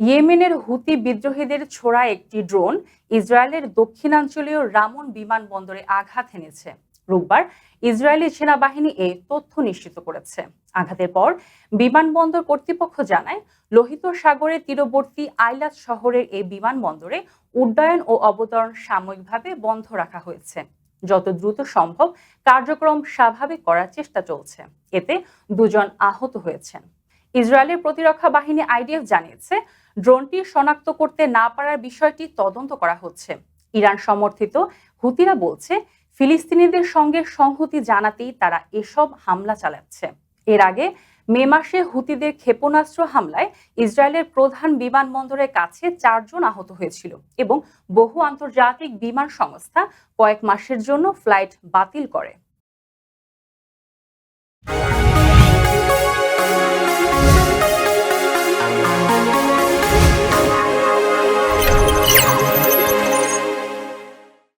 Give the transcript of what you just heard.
ইয়েমেনের হুতি বিদ্রোহীদের ছোড়া একটি ড্রোন ইসরায়েলের দক্ষিণাঞ্চলীয় রামন বিমানবন্দরে আঘাত এনেছে রোববার ইসরায়েলি সেনাবাহিনী এ তথ্য নিশ্চিত করেছে। আঘাতের পর বিমানবন্দর কর্তৃপক্ষ জানায়, লোহিত সাগরের তীরবর্তী আইলাত শহরের এই বিমানবন্দরে উড্ডয়ন ও অবতরণ সাময়িকভাবে বন্ধ রাখা হয়েছে। যত দ্রুত সম্ভব কার্যক্রম স্বাভাবিক করার চেষ্টা চলছে। এতে দুজন আহত হয়েছেন। ইসরায়েলের প্রতিরক্ষা বাহিনী আইডিএফ জানিয়েছে, ড্রোনটি শনাক্ত করতে না পারার বিষয়টি তদন্ত করা হচ্ছে। ইরান সমর্থিত হুতিরা বলছে, ফিলিস্তিনিদের সঙ্গে সংহতি জানাতেই তারা এসব হামলা চালাচ্ছে। এর আগে মে মাসে হুতিদের ক্ষেপণাস্ত্র হামলায় ইসরায়েলের প্রধান বিমানবন্দরের কাছে চারজন আহত হয়েছিল এবং বহু আন্তর্জাতিক বিমান সংস্থা কয়েক মাসের জন্য ফ্লাইট বাতিল করে।